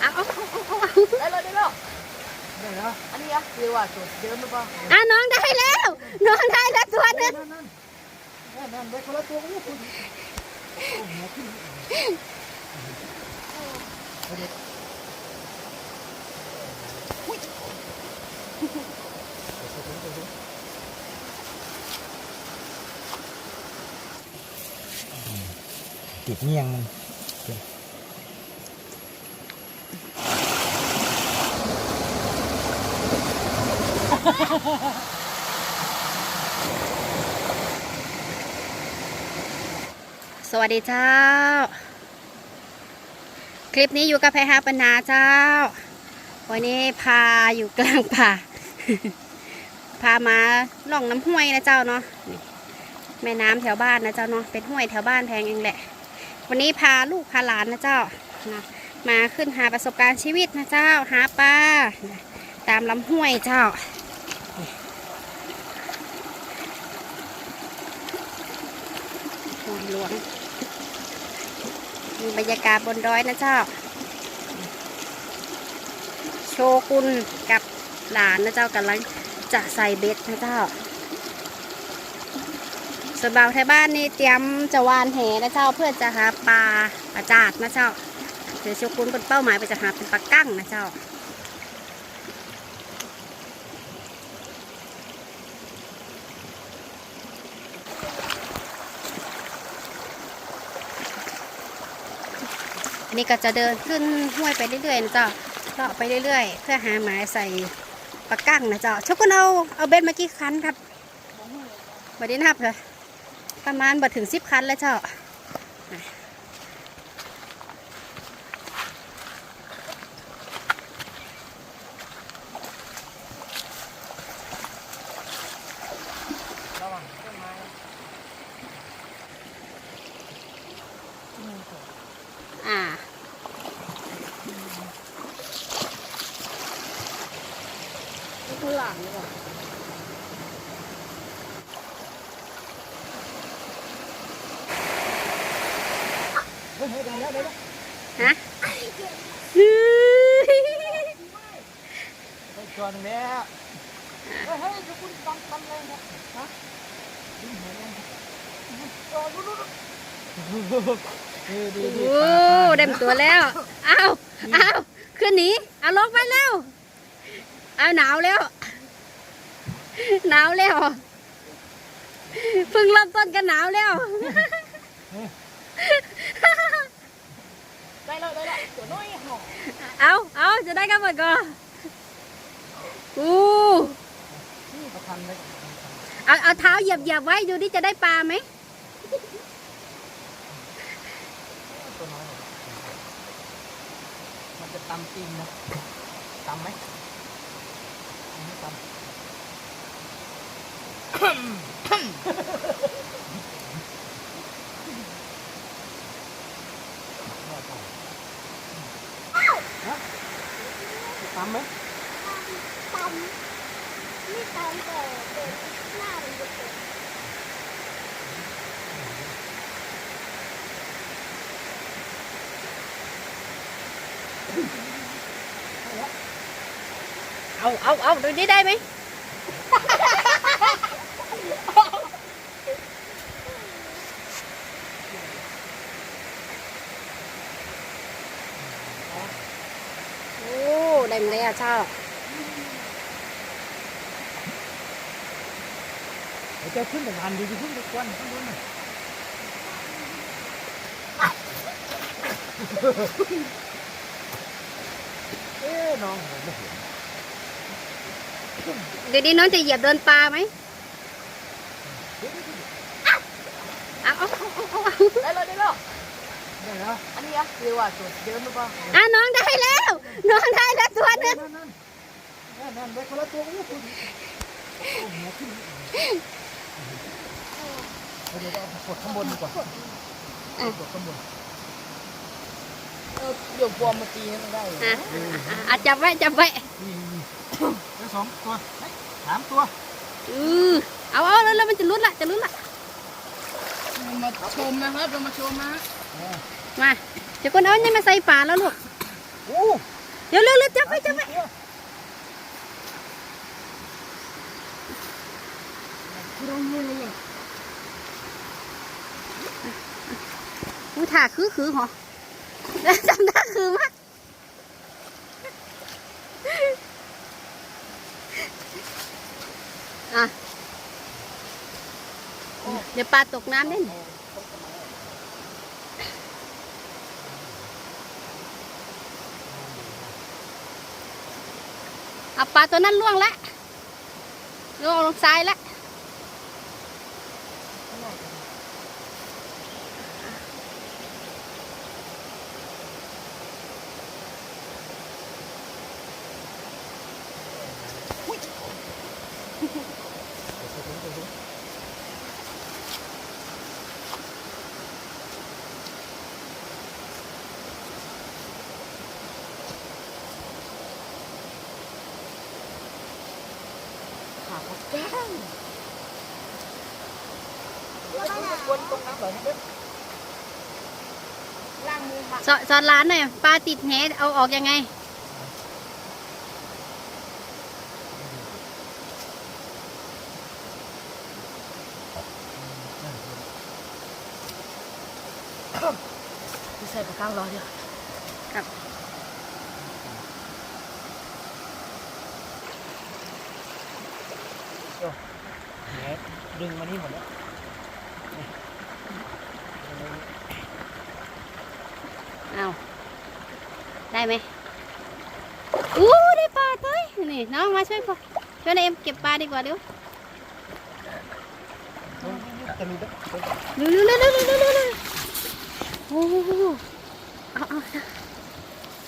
เอาเอาเอาเอาเอาได้เลยได้แล้วได้แล้วอันนี้อะเรียกว่าจุดเดิมหรือเปล่าอะน้องได้แล้ว น้องได้แล้วตัวหนึงนั่นนั่นนั่นนั่นได้คนละตัวโอ้โหโอ้โหขึ้นเอาเด็กติดเงียงมัน สวัสดีเจ้า คลิปนี้อยู่กับแพฮาปนาเจ้า วันนี้พาอยู่กลางป่า พามาล่องน้ำห้วยนะเจ้าเนาะแม่น้ำแถวบ้านนะเจ้าเนาะเป็นห้วยแถวบ้านแพงเองแหละ วันนี้พาลูกพาหลานนะเจ้านะมาขึ้นหาประสบการณ์ชีวิตนะเจ้า หาปลาตามลำห้วยเจ้า ห้วยหลวงมีบรรยากาศบนดอยนะเจ้า โชกุนกับหลานนะเจ้ากำลังจะใส่เบ็ดนะเจ้าส่วนบ่าวไทยบ้านนี่เตรียมจะวานแหนะเจ้าเพื่อจะหาปลาปลาจาดนะเจ้าเดี๋ยวโชกุนเป็นเป้าหมายไปจะหาเป็นปลากั้งนะเจ้า นนี้ก็จะเดินขึ้นห้วยไปเรื่อยๆนะเจ้าเลาะไปเรื่อยๆ เพื่อหาหมายใส่ปลากั้งนะเจ้าชกกันเอาเอาเบ็ดมากี่คันครับบัดนี้นับเลยประมาณบัดถึงสิบคันแล้วเจ้าระอ่า ข้างหลังนี่ก่อน เฮ้ยได้แล้วได้แล้วฮะได้ตัวหนึงแล้วเฮ้ยเฮ้ยเดี๋ยวคุณตำตำเลยนะฮะดิ้นหัวยังเออรู้รู้รู้เออดีดีโอ้เต็มตัวแล้วเอาเอาขึ้นหนีเอาลงไปแล้วเอาหนาวแล้วหนาวแล้วเพิ่งเริ่มต้นกันหนาวแล้ว ได้แล้วได้แล้วตัวน้อยหอเอาเอาจะได้กันหมดก่อนอู้ประทันเลยเอาเอาเท้าเหยียบเหยียบไว้ดูดิจะได้ปลาไหมตัวน้อยมันจะตำจริงนะตำไหมไม่ตำ ตำไหมตำไม่ตำแต่เด็กหน้ามันจะเป็น เอาเอาเอาดูดิได้ไหม โอ้ ได้มาแล้วเจ้าเดี๋ยวจะขึ้นแต่วันดีจะขึ้นไปกวนข้างบนน่ะเอ๊ะน้องผมไม่เห็นเดี๋ยวนี้น้องจะเหยียบโดนปลาไหมเอาเอาเอาเอาเอาได้เลยได้แล้วได้แล้ว อันนี้อะเรียกว่าจุดเดิมหรือเปล่าอะน้องได้แล้ว น้องได้แล้วตัวหนึงนั่นนั่นนั่นนั่นได้คนละตัวโอ้โหโอ้โหขึ้นเดี๋ยวเราเอากดข้างบนดีกว่ากดข้างบนเออเดี๋ยวบวมมาตีให้มันได้อยู่อะอะอะจับไว้จับไว้นี่นี่ได้สองตัวเฮ้ยสามตัวอือเอาเอาแล้วแล้วมันจะรุดละจะรุดละ มาชมนะครับเรามาชมนะ เออ มาโชดี๋ยวคนเอาเนี่ยมาใส่ป่าแล้วลูกโอ้เดี๋ยวเร็วๆจับไปจับไปอู้ถ่าคือคือเหรอจำได้คือมั้ยอะเดี๋ยวปลาตกน้ำเล่นเอ ปลาตัวนั้นล่วงแล้วล่วงลงซ้ายแล้ว ขาเขาแก้งวนตรงน้ำแบบนี้เด้อ ล่างมือค่ะ สอนสอนร้านหน่อยปลาติดแหเอาออกยังไง ใส่ปากกางรอเดียวแหดึงมานี่หมดแล้ว เอาได้ไหมอู้ได้ปลาเต้ยนี่น้องมาช่วยพ่อช่วยนายเอ็มเก็บปลาดีกว่าเดี๋ยวจะมีแบบเร็วเร็วเร็วเร็วเร็วเร็วเร็วโอ้โหเอาเอา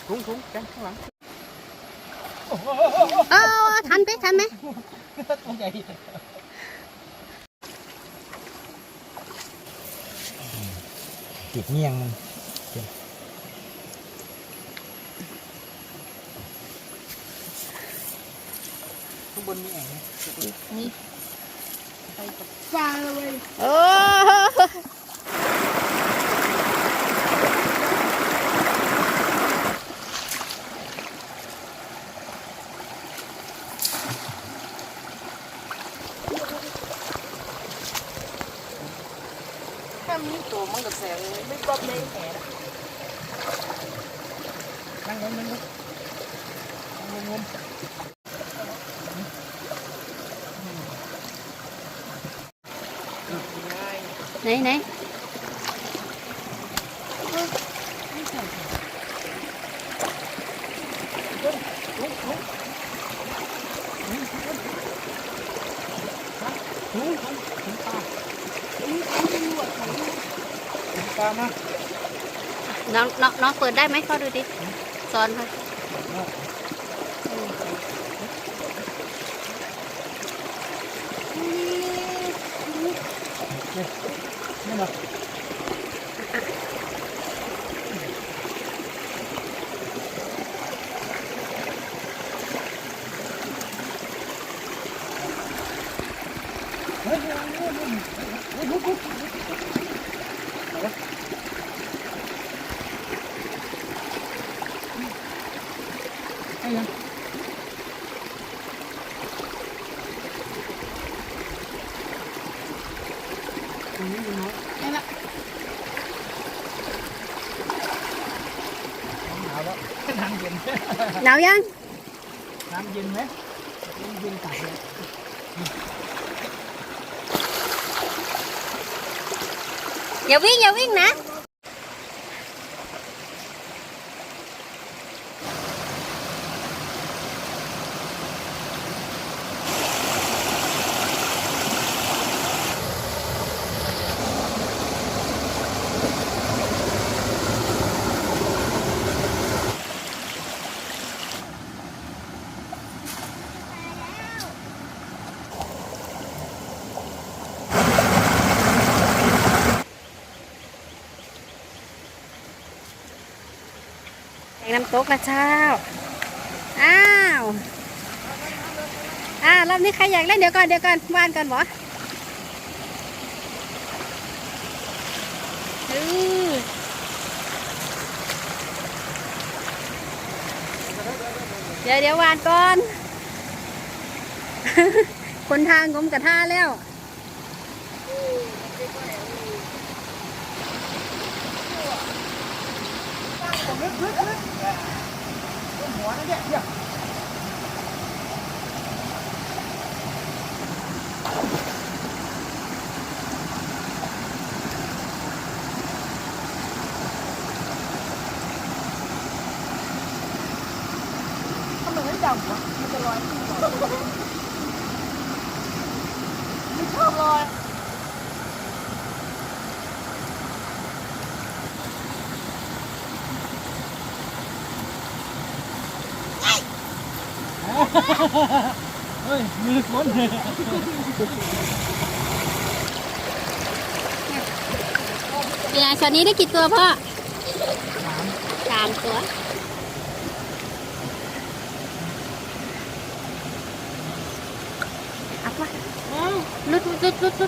ถุงถุงกันข้างหลังเอาเอาทันไหมทันไหมตัวใหญ่ ติดเงี่ยงมันข้างบนมีแอ่งไหมฟางเลย โอ้ ถ้ามีตัวมันกับแสง ไม่กรอบในแหนนั่งลง น้องน้องน้องเปิดได้ไหมเขาดูดิสอนเขานี่มา ได้ละ หนาวแล้วน้ำเย็น หนาวยังน้ำเย็นไห น้ำตกละเช้า อ้าว อ่ารอบนี้ใครอยากเล่นเดี๋ยวก่อนเดี๋ยวก่อนว่านก่อนหมอเดี๋ยวเดี๋ยววานก่อน คนทางผมกระท่าแล้ว เฮ้ยมือคนเป็นไงช็อตนี้ได้กี่ตัวพ่อสามตัวเอาวะลุดลุดลุดลุดลุ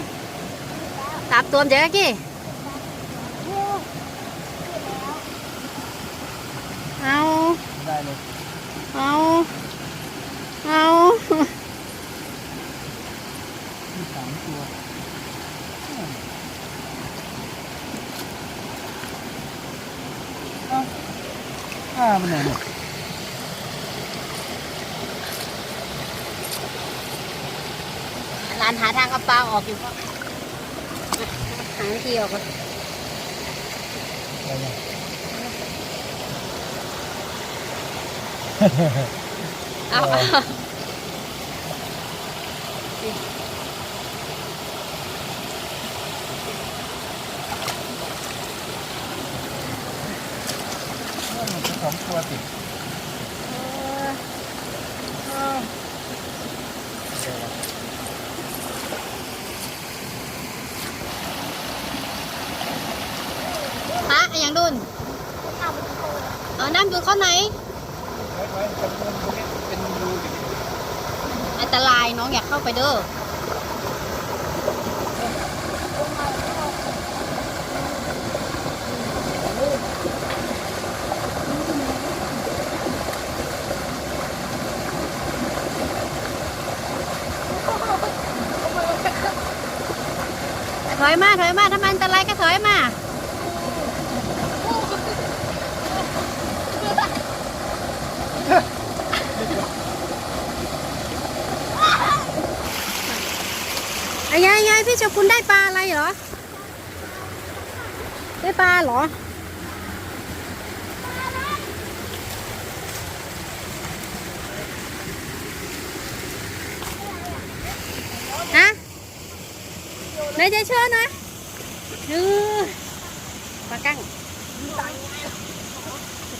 ดสามตัวเดี๋ยวกี้เอาได้เลย เอาเอามีสามตัวเอ้าอ่ามันไหนเนี่ยหลานหาทางเอาปลาออกอยู่พ่อหาวิธีออกก่อน อะไร เนี่ยเอาเอามันจะสองตัวติดเดี๋ยวนะฮะอันยังดุนทำเป็นโคนเอาน้ำดูเข้าไหน ไว้ไว้ตรงตรงตรงนี้เป็นรูดิ อัน ตรายน้องอยากเข้าไปเด้อถอยมาถอยมาถ้ามันอันตรายก็ถอยมา ไอ้ยายยาย พี่เจ้าคุณได้ปลาอะไรเหรอ ได้ปลาเหรอ ฮะไหนายใจเชิญนะดูปลากั้ง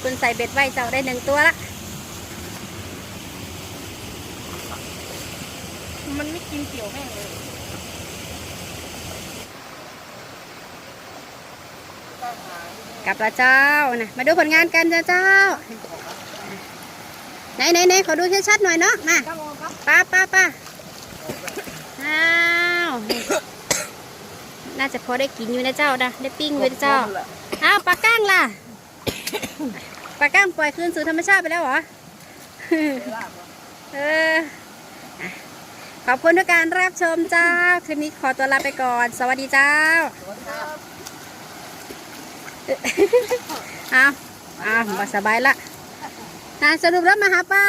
คุณใส่เบ็ดไว้เจ้าได้หนึ่งตัวละ มันไม่กินเกี่ยวแม่งเลย กลับละเจ้านะมาดูผลงานกันจ้าเจ้า ไหนไหนไหนขอดูชัดๆหน่อยเนาะมาป้าป้าป้าอ้าวน่าจะพอได้กินอยู่นะเจ้านะได้ปิ้งอยู่นะเจ้าอ้าวปลาก้างล่ะปลาก้างปล่อยคืนสู่ธรรมชาติไปแล้วเหรอเออขอบคุณทุกการรับชมเจ้าคลิปนี้ขอตัวลาไปก่อน สวัสดีเจ้า เอาเอาสบายละอะสรุปแล้วมาหาป้า